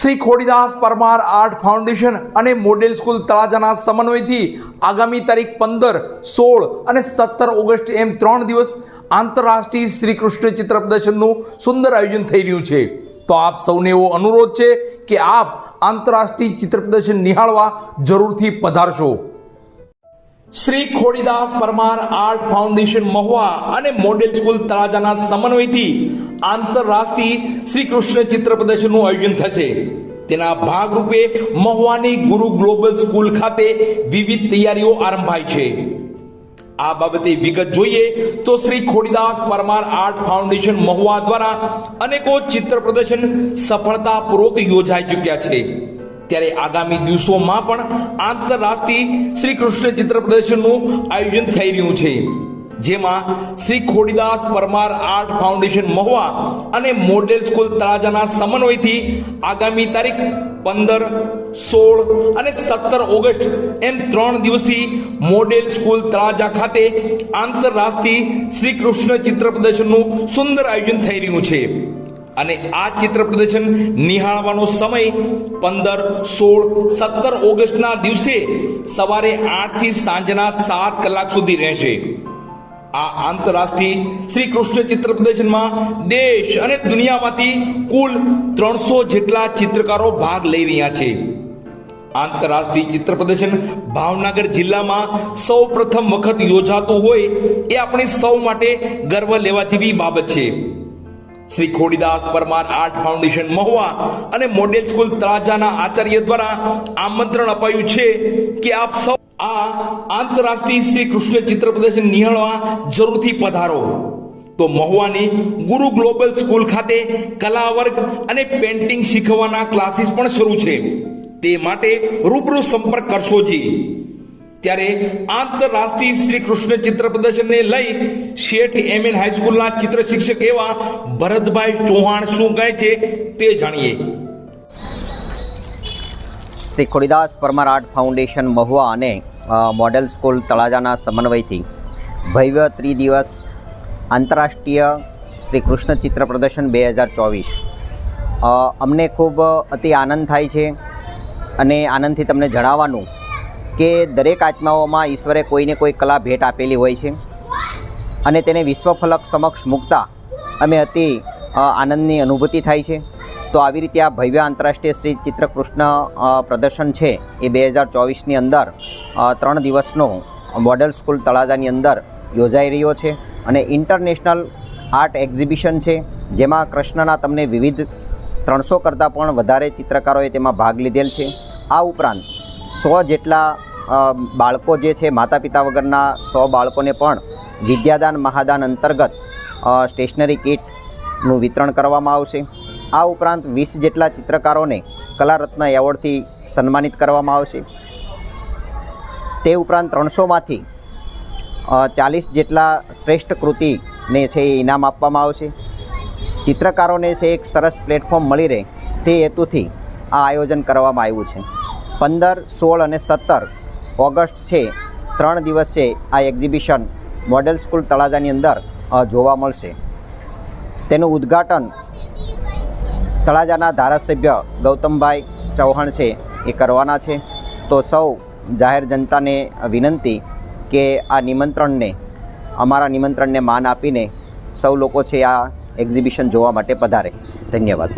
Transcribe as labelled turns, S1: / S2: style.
S1: Shri Khodidas Parmar art foundation અને model school તળાજાના સમન્વયથી આગામી તારીખ પંદર, સોળ અને સત્તર ઓગસ્ટ એમ ત્રણ દિવસ આંતરરાષ્ટ્રીય શ્રી કૃષ્ણ ચિત્ર પ્રદર્શનનું સુંદર આયોજન થઈ રહ્યું છે. તો આપ સૌને એવો અનુરોધ છે કે આપ આંતરરાષ્ટ્રીય ચિત્ર પ્રદર્શન નિહાળવા જરૂરથી પધારશો. શ્રી ખોડીદાસ પરમાર આર્ટ ફાઉન્ડેશન મહુવા અને મોડેલ સ્કૂલ તળાજાના સમન્વયથી આંતરરાષ્ટ્રીય શ્રી કૃષ્ણ ચિત્ર પ્રદર્શનનું આયોજન થશે. તેના ભાગરૂપે મહુવાની ગુરુ ગ્લોબલ સ્કૂલ ખાતે વિવિધ તૈયારીઓ આરંભાઈ છે. આ બાબતે વિગત જોઈએ તો શ્રી ખોડીદાસ પરમાર આર્ટ ફાઉન્ડેશન મહુવા દ્વારા અનેકો ચિત્ર પ્રદર્શન સફળતાપૂર્વક યોજાઈ ચૂક્યા છે. ત્યારે આગામી દિવસોમાં પણ આંતરરાષ્ટ્રીય શ્રી કૃષ્ણ ચિત્ર પ્રદર્શનનું આયોજન થઈ રહ્યું છે. જેમાં શ્રી ખોડીદાસ પરમાર આર્ટ ફાઉન્ડેશન મહુવા અને મોડેલ સ્કૂલ તળાજાના સમન્વયથી આગામી તારીખ પંદર, સોળ અને સત્તર ઓગસ્ટ એમ ત્રણ દિવસી મોડેલ સ્કૂલ તળાજા ખાતે આંતરરાષ્ટ્રીય શ્રી કૃષ્ણ ચિત્ર પ્રદર્શનનું સુંદર આયોજન થઈ રહ્યું છે. અને આ ચિત્ર પ્રદર્શન નિહાળવાનો સમય પંદર, સોળ, સત્તર ઓગસ્ટના દિવસે સવારે આઠથી સાંજના સાત કલાક સુધી રહેશે. આ આંતરરાષ્ટ્રીય શ્રી કૃષ્ણ ચિત્ર પ્રદર્શનમાં દેશ અને દુનિયામાંથી કુલ ત્રણસો જેટલા ચિત્રકારો ભાગ લઈ રહ્યા છે. આંતરરાષ્ટ્રીય ચિત્ર પ્રદર્શન ભાવનગર જિલ્લામાં સૌ પ્રથમ વખત યોજાતું હોય એ આપણે સૌ માટે ગર્વ લેવા જેવી બાબત છે. શ્રી ખોડીદાસ પરમાર આર્ટ ફાઉન્ડેશન મહુવા અને મોડેલ સ્કૂલ તળાજાના આચાર્ય દ્વારા આમંત્રણ અપાયું છે કે આપ સૌ આ આંતરરાષ્ટ્રીય શ્રી કૃષ્ણ ચિત્ર પ્રદર્શન નિહાળવા જરૂરથી પધારો. તો મહુવાની ગુરુ ગ્લોબલ સ્કૂલ ખાતે કલા વર્ગ અને પેન્ટિંગ શીખવાના ક્લાસીસ પણ શરૂ છે. તે માટે રૂબરૂ સંપર્ક કરશો જી. ત્યારે આંતરરાષ્ટ્રીય શ્રી કૃષ્ણ ચિત્ર પ્રદર્શનને લઈ શેઠ એમ એન હાઈસ્કૂલના ચિત્ર શિક્ષક એવા ભરતભાઈ ચૌહાણ શું કહે છે તે જાણીએ.
S2: શ્રી ખોડીદાસ પરમાર આર્ટ ફાઉન્ડેશન મહુવા અને મોડેલ સ્કૂલ તળાજાના સમન્વયથી ભવ્ય ત્રિદિવસ આંતરરાષ્ટ્રીય શ્રી કૃષ્ણ ચિત્ર પ્રદર્શન બે હજાર ચોવીસ. અમને ખૂબ અતિ આનંદ થાય છે અને આનંદથી તમને જણાવવાનું કે દરેક આત્માઓમાં ઈશ્વરે કોઈને કોઈ કલા ભેટ આપેલી હોય છે અને તેને વિશ્વફલક સમક્ષ મૂકતા અમે અતિ આનંદની અનુભૂતિ થાય છે. તો આવી રીતે આ ભવ્ય આંતરરાષ્ટ્રીય શ્રી ચિત્રકૃષ્ણ પ્રદર્શન છે એ બે હજાર ચોવીસની અંદર ત્રણ દિવસનો મોડલ સ્કૂલ તળાજાની અંદર યોજાઈ રહ્યો છે અને ઇન્ટરનેશનલ આર્ટ એક્ઝિબિશન છે જેમાં કૃષ્ણના તમને વિવિધ ત્રણસો કરતાં પણ વધારે ચિત્રકારોએ તેમાં ભાગ લીધેલ છે. આ ઉપરાંત સો જેટલા બાળકો જે છે માતા પિતા વગરના સો બાળકોને પણ વિદ્યાદાન મહાદાન અંતર્ગત સ્ટેશનરી કીટનું વિતરણ કરવામાં આવશે. આ ઉપરાંત વીસ જેટલા ચિત્રકારોને કલારત્ન એવોર્ડથી સન્માનિત કરવામાં આવશે. તે ઉપરાંત ત્રણસોમાંથી ચાલીસ જેટલા શ્રેષ્ઠ કૃતિને છે એ ઇનામ આપવામાં આવશે. ચિત્રકારોને છે એક સરસ પ્લેટફોર્મ મળી રહે તે હેતુથી આ આયોજન કરવામાં આવ્યું છે. પંદર, સોળ અને સત્તર ઓગસ્ટ છે. ત્રણ દિવસ છે આ એક્ઝિબિશન મોડેલ સ્કૂલ તળાજાની અંદર જોવા મળશે. તેનું ઉદ્ઘાટન તળાજાના ધારાસભ્ય ગૌતમભાઈ ચૌહાણ છે, એ કરવાના છે. તો સૌ જાહેર જનતાને વિનંતી કે આ નિમંત્રણને, અમારા નિમંત્રણને માન આપીને સૌ લોકો છે આ એક્ઝિબિશન જોવા માટે પધારે. ધન્યવાદ.